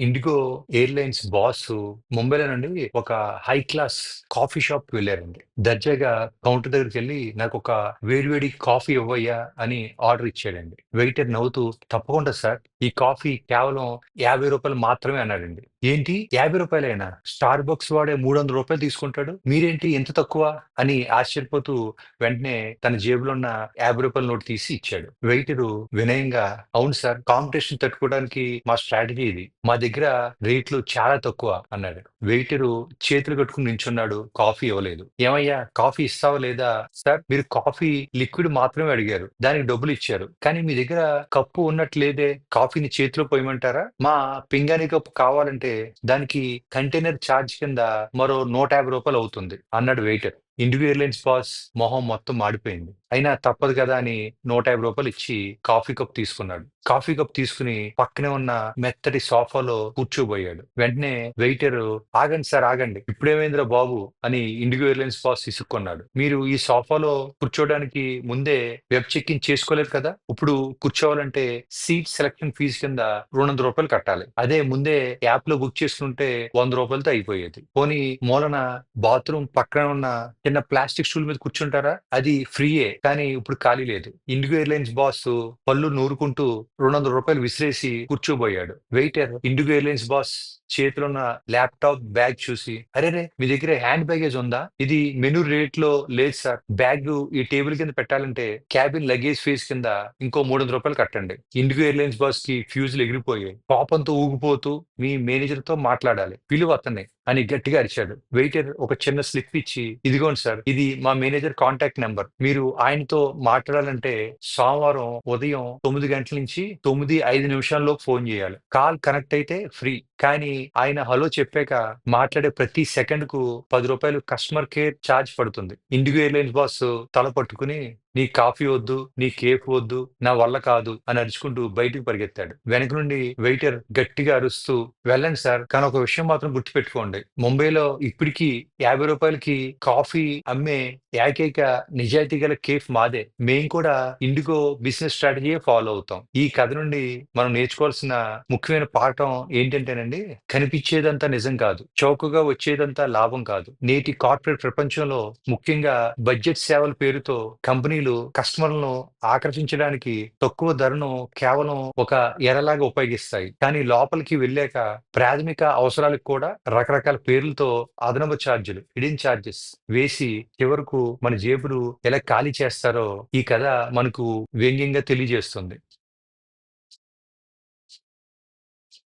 IndiGo airlines boss ముంబైలో నుండి ఒక హై క్లాస్ కాఫీ షాప్ వెళ్ళారండి దర్జాగా కౌంటర్ దగ్గరికి వెళ్ళి నాకు వేడి వేడి కాఫీ ఇవ్వయ్యా అని ఆర్డర్ ఇచ్చాడండి. వెయిటర్ నవ్వుతూ తప్పకుండా సార్. ఈ కాఫీ కేవలం యాభై రూపాయలు మాత్రమే అన్నాడండి. ఏంటి యాభై రూపాయలైనా స్టార్ బక్స్ వాడే మూడు వందల రూపాయలు తీసుకుంటాడు. మీరేంటి ఎంత తక్కువ అని ఆశ్చర్యపోతూ వెంటనే తన జేబులో ఉన్న యాభై రూపాయల నోట్ తీసి ఇచ్చాడు. వెయిటరు వినయంగా అవును సార్ కాంపిటీషన్ తట్టుకోవడానికి మా స్ట్రాటజీ ఇది. మా దగ్గర రేట్లు చాలా తక్కువ అన్నాడు. వెయిటరు చేతులు కట్టుకుని నించున్నాడు. కాఫీ ఇవ్వలేదు. ఏమయ్యా కాఫీ ఇస్తావా లేదా? సార్ మీరు కాఫీ లిక్విడ్ మాత్రమే అడిగారు. దానికి డబ్బులు ఇచ్చారు. కానీ మీ దగ్గర కప్పు ఉన్నట్లేదే కాఫీని చేతిలో పోయమంటారా? మా పింగాణి కప్పు కావాలంటే దానికి కంటైనర్ ఛార్జ్ కింద మరో నూట యాభై రూపాయలు అవుతుంది అన్నాడు వెయిటర్. ఇండిగో ఎయిర్‌లైన్స్ బాస్ మొహం మొత్తం మాడిపోయింది. అయినా తప్పదు కదా అని నూట యాభై రూపాయలు ఇచ్చి కాఫీ కప్ తీసుకున్నాడు. కాఫీ కప్ తీసుకుని పక్కనే ఉన్న మెత్తటి సోఫాలో కూర్చోబోయాడు. వెంటనే వెయిటర్ ఆగండి సార్ ఆగండి. ఇప్పుడేమైందిరా బాబు అని ఇండిగో ఎయిర్‌లైన్స్ బాస్ ఇసుక్కున్నాడు మీరు ఈ సోఫాలో కూర్చోవడానికి ముందే వెబ్ చెక్ ఇన్ చేసుకోలేదు కదా! ఇప్పుడు కూర్చోవాలంటే సీట్ సెలక్షన్ ఫీజ్ కింద రెండు వందల రూపాయలు కట్టాలి. అదే ముందే యాప్లో బుక్ చేసుకుంటే వంద రూపాయలతో అయిపోయేది. పోనీ మూలన బాత్రూమ్ పక్కన ఉన్న చిన్న ప్లాస్టిక్ స్టూల్ మీద కూర్చుంటారా? అది ఫ్రీయే. కానీ ఇప్పుడు ఖాళీ లేదు. ఇండిగో ఎయిర్‌లైన్స్ బాస్ పళ్ళు నూరుకుంటూ రెండు వందల రూపాయలు విసిరేసి కూర్చోబోయాడు. వెయిటర్ ఇండిగో ఎయిర్‌లైన్స్ బాస్ చేతిలో ఉన్న ల్యాప్‌టాప్, బ్యాగ్ చూసి అరెరే! మీ దగ్గర హ్యాండ్ బ్యాగేజ్ ఉందా? ఇది మెనూ రేట్‌లో లేదు సార్. బ్యాగ్ ఈ టేబుల్ కింద పెట్టాలంటే క్యాబిన్ లగేజ్ ఫీజ్ కింద ఇంకో మూడు వందల రూపాయలు కట్టండి. ఇండిగో ఎయిర్‌లైన్స్ బాస్‌కి ఫ్యూజులు ఎగిరిపోయాయి. పాపంతో ఊగిపోతూ మీ మేనేజర్తో మాట్లాడాలి. పిలువ అతన్ని అని గట్టిగా అరిచాడు. వెయిటర్ ఒక చిన్న స్లిప్ ఇచ్చి ఇదిగోండి సార్. ఇది మా మేనేజర్ కాంటాక్ట్ నెంబర్ మీరు ఆయనతో మాట్లాడాలంటే సోమవారం ఉదయం తొమ్మిది గంటల నుంచి తొమ్మిది ఐదు నిమిషాల్లో ఫోన్ చేయాలి. కాల్ కనెక్ట్ అయితే ఫ్రీ. కానీ ఆయన హలో చెప్పాక మాట్లాడే ప్రతి సెకండ్కు పది రూపాయలు కస్టమర్ కేర్ ఛార్జ్ పడుతుంది. ఇండిగో ఎయిర్‌లైన్స్ బాస్ తల పట్టుకుని నీ కాఫీ వద్దు, నీ కేఫ్ వద్దు, నా వల్ల కాదు అని అరుచుకుంటూ బయటకు పరిగెత్తాడు. వెనక నుండి వెయిటర్ గట్టిగా అరుస్తూ వెళ్ళండి సార్. కానీ ఒక విషయం మాత్రం గుర్తుపెట్టుకోండి. ముంబైలో ఇప్పటికీ యాభై రూపాయలకి కాఫీ అమ్మే ఏకైక నిజాయితీ గల కేఫ్ మాదే. మేము కూడా ఇండిగో బిజినెస్ స్ట్రాటజీ ఫాలో అవుతాం. ఈ కథ నుండి మనం నేర్చుకోవాల్సిన ముఖ్యమైన పాఠం ఏంటంటే ఏంటంటేనండి కనిపించేదంతా నిజం కాదు. చౌకగా వచ్చేదంతా లాభం కాదు. నేటి కార్పొరేట్ ప్రపంచంలో ముఖ్యంగా బడ్జెట్ సేవల పేరుతో కంపెనీలు కస్టమర్లను ఆకర్షించడానికి తక్కువ ధరను కేవలం ఒక ఎరలాగా ఉపయోగిస్తాయి. కానీ లోపలికి వెళ్ళాక ప్రాథమిక అవసరాలకు కూడా రకరకాల పేర్లతో అదనపు ఛార్జీలు హిడెన్ ఛార్జెస్ వేసి చివరకు మన జేబులు ఎలా ఖాళీ చేస్తారో ఈ కథ మనకు వ్యంగ్యంగా తెలియజేస్తుంది.